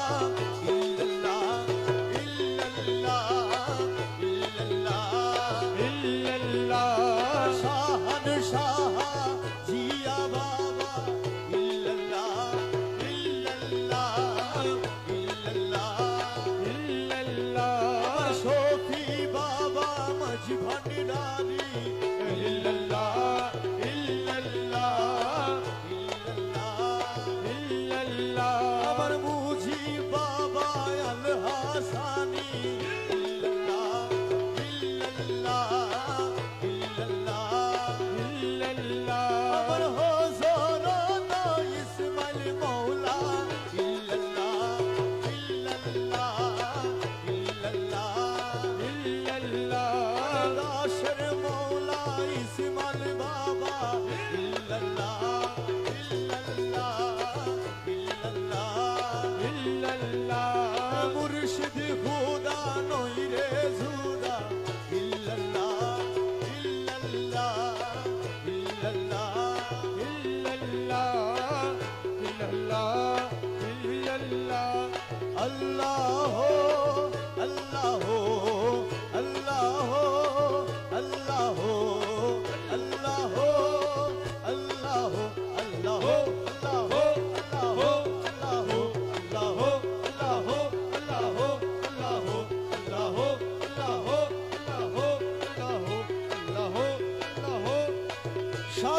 Oh.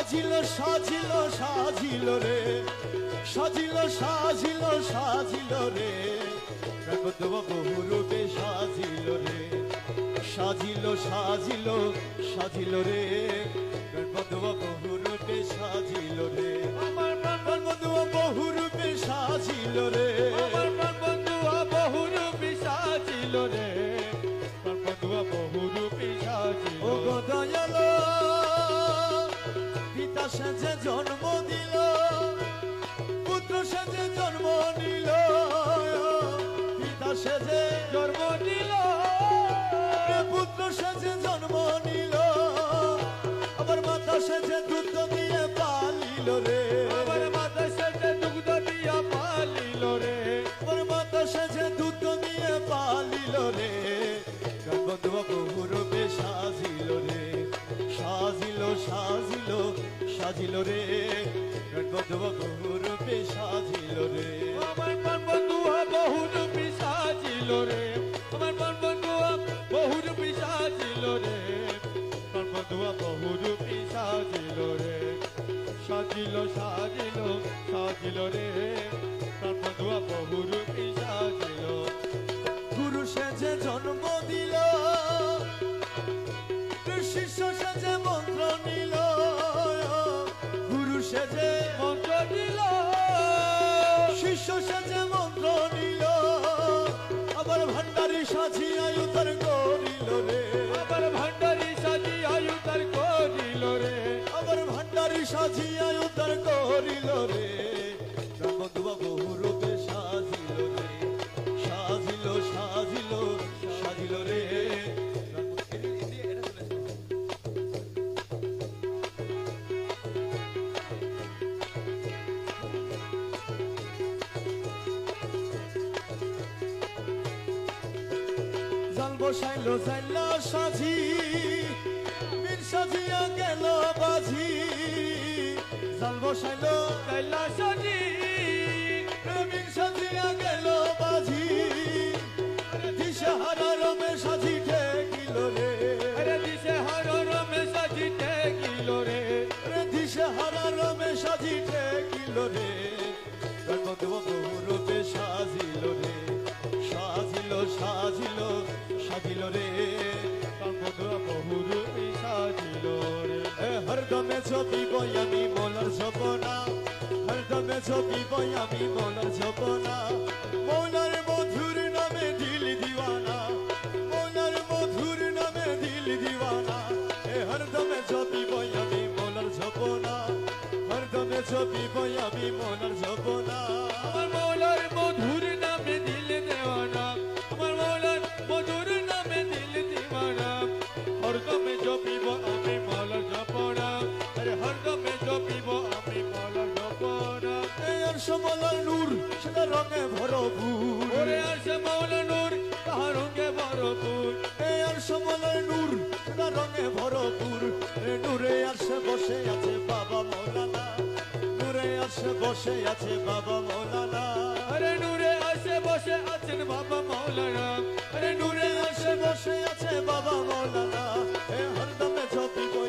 সাজিল সাজিল সাজিল রে সাজিল সাজিল সাজিল রে বহুরূপে সাজিল রে সাজিল সাজিল সাজিল রে প্রেমদেব বহুরূপে সাজিল রে আমার প্রেমদেব বহুরূপে সাজিল রে আমার বন্ধু বহুরূপী সাজিল রে সেজে জন্ম দিল পুত্র সেজে জন্ম নিল পিতা সেজে জন্ম দিল পুত্র সেজে জন্ম নিল। আবার মাতা সেজে দুধ দিয়ে পালিল রে। আমার মাথা সেজে দুগ্ধ দিয়া পালিল রে। আবার মাতা সেজে দুধ দিয়ে পালিল রে। গর্ভদেব বহুরূপে সাজিল রে। সাজিলো সাজিলো সাজিলো রে। গণবধুয়া বহু রূপে সাজিলো রে। আমার গণবধুয়া বহু রূপে সাজিলো রে। আমার গণবধুয়া বহু রূপে সাজিলো রে। গণবধুয়া বহু রূপে সাজিলো রে। সাজিলো সাজিলো সাজিলো রে। গণবধুয়া বহু রূপে সেজে মন্ত্র দিল। শিষ্য সেজে মন্ত্র নিল আবার ভান্ডারি সাজিয়া উত্তর করিল রে। আবার ভান্ডারি সাজি আয়ু তার করিল রে। আবার ভান্ডারি সাজিয়া উত্তর করিল রে। সাইল সাইল সাজি। বীর সাজিয়া গেল বাজি। জালব সাইল কাইলা দমে ছবি বই আমি মৌলার ছব না। হর দমে ছবি বই আমি মৌলার ছব না। নূর রঙে ভরপুর। নূরে আসে, বসে আছে বাবা মৌলানা। নূরে আসে, বসে আছে বাবা মৌলানা। আরে নূরে আসে, বসে আছেন বাবা মৌলানা। আরে নূরে আসে, বসে আছে বাবা মৌলানা। হরদমে ঝোপি বই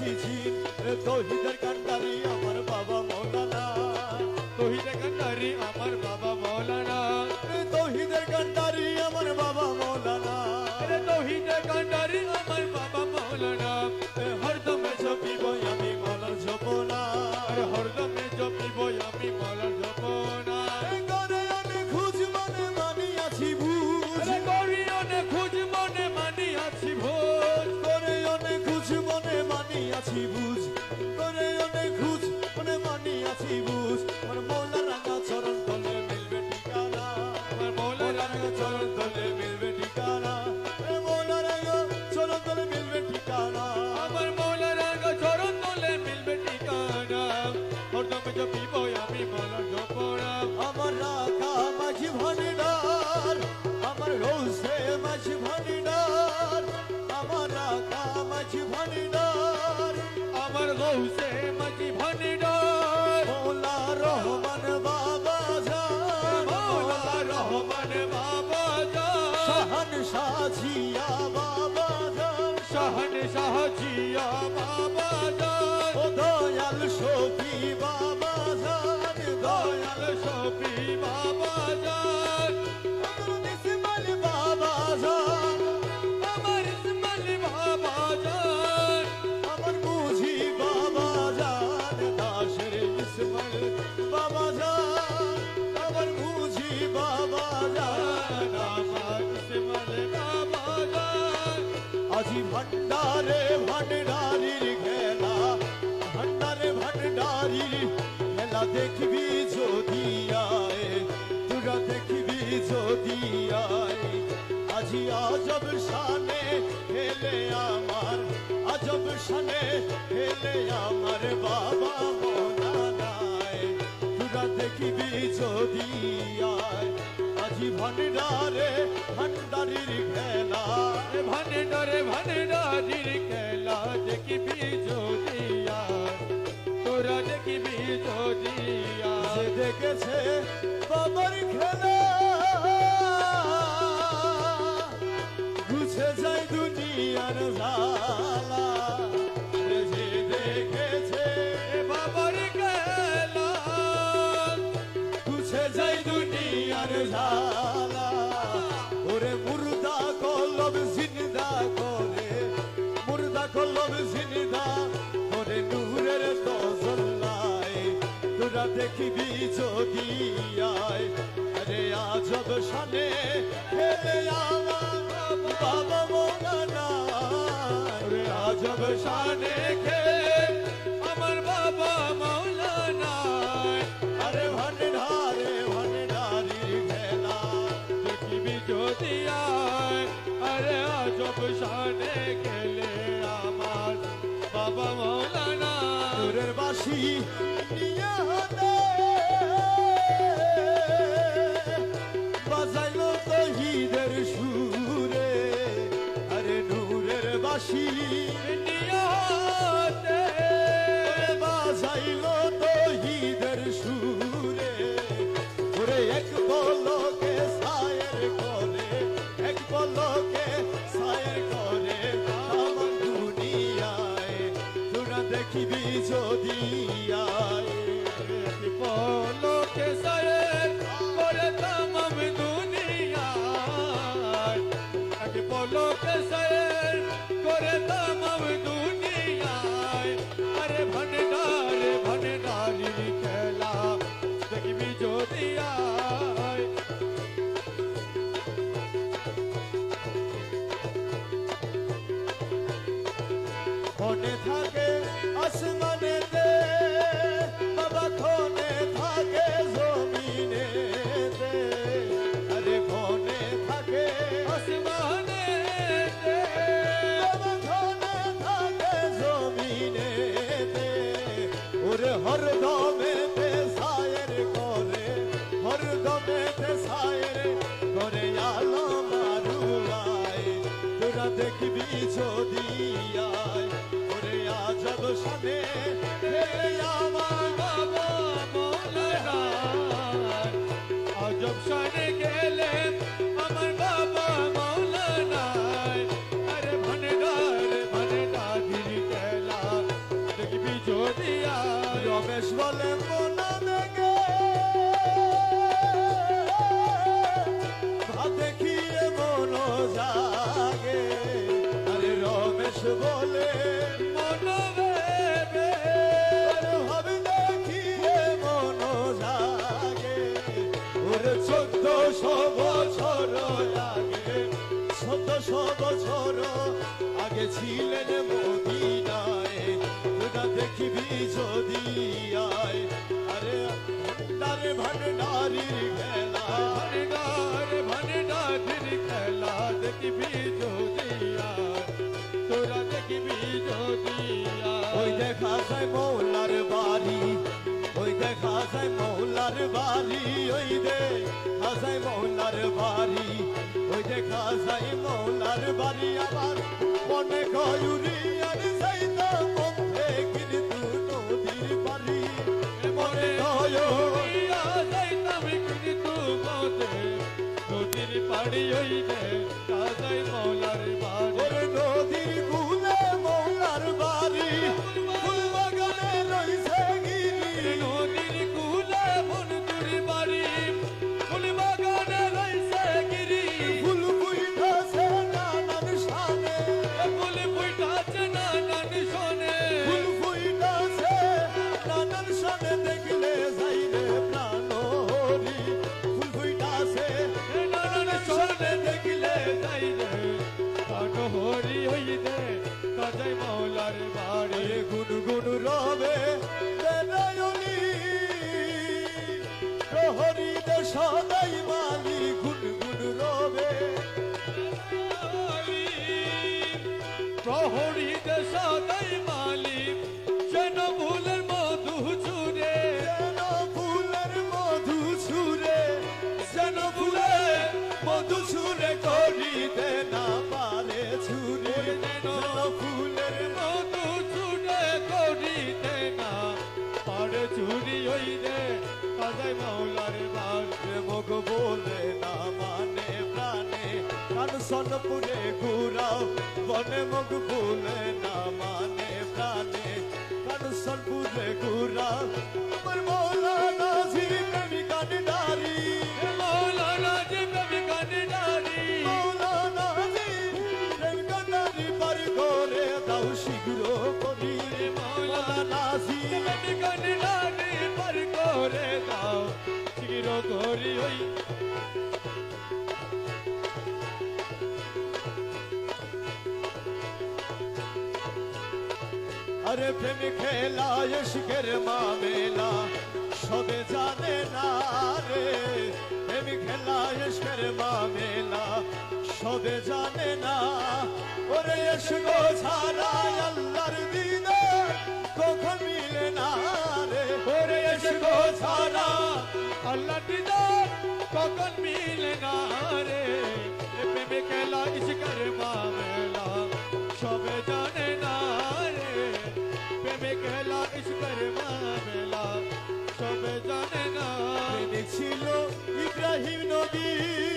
ঝিঝির তহিদের কান্ডারি আমার বাবা মৌলানা তহিদের কান্ডারি আমার বাবা মৌলানা তহিদের কান্ডারি আমার বাবা মৌলানা তহিদের কান্ডারি সাহজিয়া বাবা যান শাহন সাহজিয়া বাবা যান দয়াল সখী বাবা ভান্ডারে ভান্ডারির খেলা, ভান্ডারে ভান্ডারির খেলা দেখবি যদি আয় তোরা দেখবি যদি আয়। আজি আজব শানে খেলে আমার, আজব শানে খেলে আমার বাবা মোনা নাই তোরা দেখবি যদি আয় আজি ভান্ডারে ভান্ডারির খেলা। ভান্ডারে ভান্ডারির খেলা দেখি বিজোদিয়া তোরা দেখি বিজোদিয়া দেখেছে বাবার খেলা। ঘুষে যায় দুনিয়ার রা করলাম জিনিদা করে নূরের তজল্লায় তোরা দেখিবি চোখিয়ায় চোদ্দশো বছর আগে চোদ্দশো বছর আগে ছিলেন মদিনায়। তোরা দেখবি যদি আয়, আরে ভান্ডারে ভান্ডারির খেলা। ভনডার ভনডারির খেলা দেখবি যদি দেখা যায় মৌলার বাড়ি, ওই দেখা যায় মৌলার বাড়ি, ওই দেখা যায় মৌলার বাড়ি, ওই দেখা যায় মৌলার বাড়ি। আবার মনে কয়ুরি আর যাইতা প্রহরী সদাই মালি গুন গুন রবে প্রহরী মুখ বলে না মানে প্রাণে কানসনপুরে ঘুরাও বনে মুখ বলে না মানে প্রাণে কানসনপুরে ঘুরাও আমার মৌলা নাজির প্রেমিকা নারী করি হই আরে প্রেম খেলা ইশকের মামেলা, সবে জানে না রে। প্রেম খেলা ইশকের মামেলা, সবে জানে না। ওরে ইশক ছাড়া আল্লাহর দিনে ছাড়া আল্লাহ দিদার কখন মিলে না রে? প্রেমে খেলা সবে জানে না রে। প্রেমে খেলা সবে জানে না। ছিল ইব্রাহিম নবী।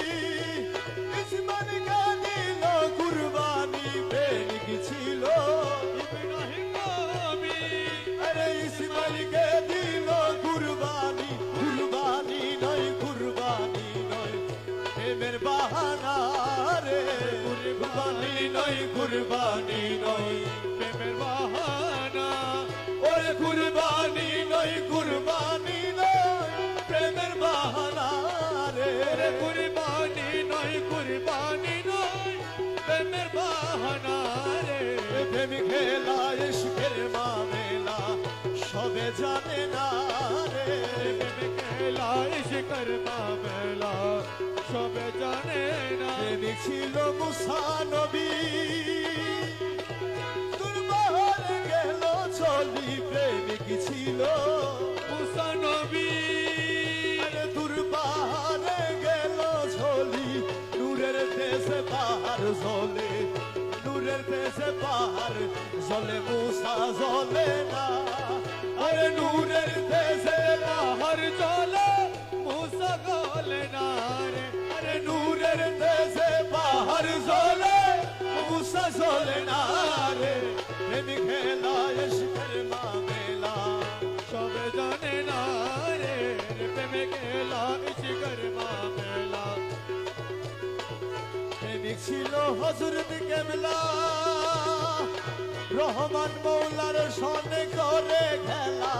কুরবানি নয় প্রেমের বাহানা। ওরে কুরবানি নয় কুরবানি নয় প্রেমের বাহানা রে। ওরে কুরবানি নয় কুরবানি নয় প্রেমের বাহানা রে। প্রেম খেলা ইশকের মামেলা সবে জানে না রে। প্রেমে খেলা ইশকর মামলা সবে জানে না। ছিল মুসা নবী। চলি প্রেমিক ছিল। গেল চলি নূরের দেশে পাহাড় জলে নূরের দেশে পাহাড় জলে মুসা জলে না। আরে নূরের দেশে হর চলে মুসা গলে না রে। আরে নূরের দেশে পাহাড় জলে মুসা জলে না রে। প্রেমিক খেলা ছিল হজরত কেবলা রহমান মৌলার সনে করে খেলা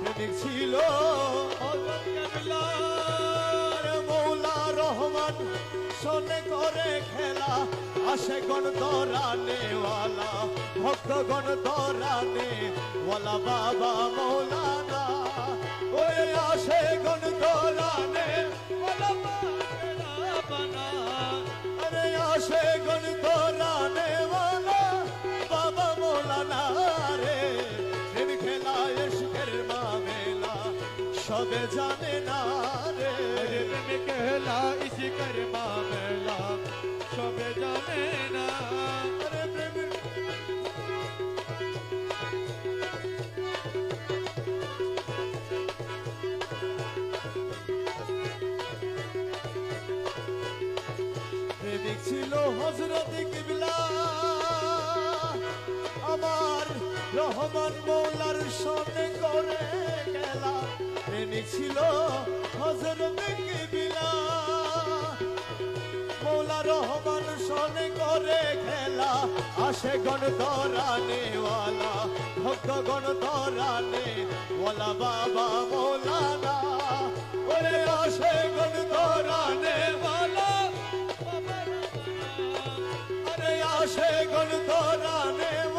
প্রেমিক ছিল মৌলা রহমান সনে করে খেলা আসে গণ দরানে ওয়ালা ভক্তগণ দরানে ওয়ালা বাবা মৌলানা। ওই আসে গণ ওলা গণ দরানে ওয়ালা বাবা মোলানা রে। প্রেম খেলা ইশকের মামেলা, সবে জানে না রে। প্রেমে খেলা ইশকের মামলা। ছিল হজরত কিবলা। আমার রহমান মৌলার সামনে করে গেলা। প্রেমিক ছিল হজরত কিবলা। মৌলা রহমান সনে করে খেলা আসে গণ তরানে ওয়ালা ভক্ত গণ তরানে ওয়ালা বাবা মৌলানা। ওরে আসে গণ তরানে আসে গণ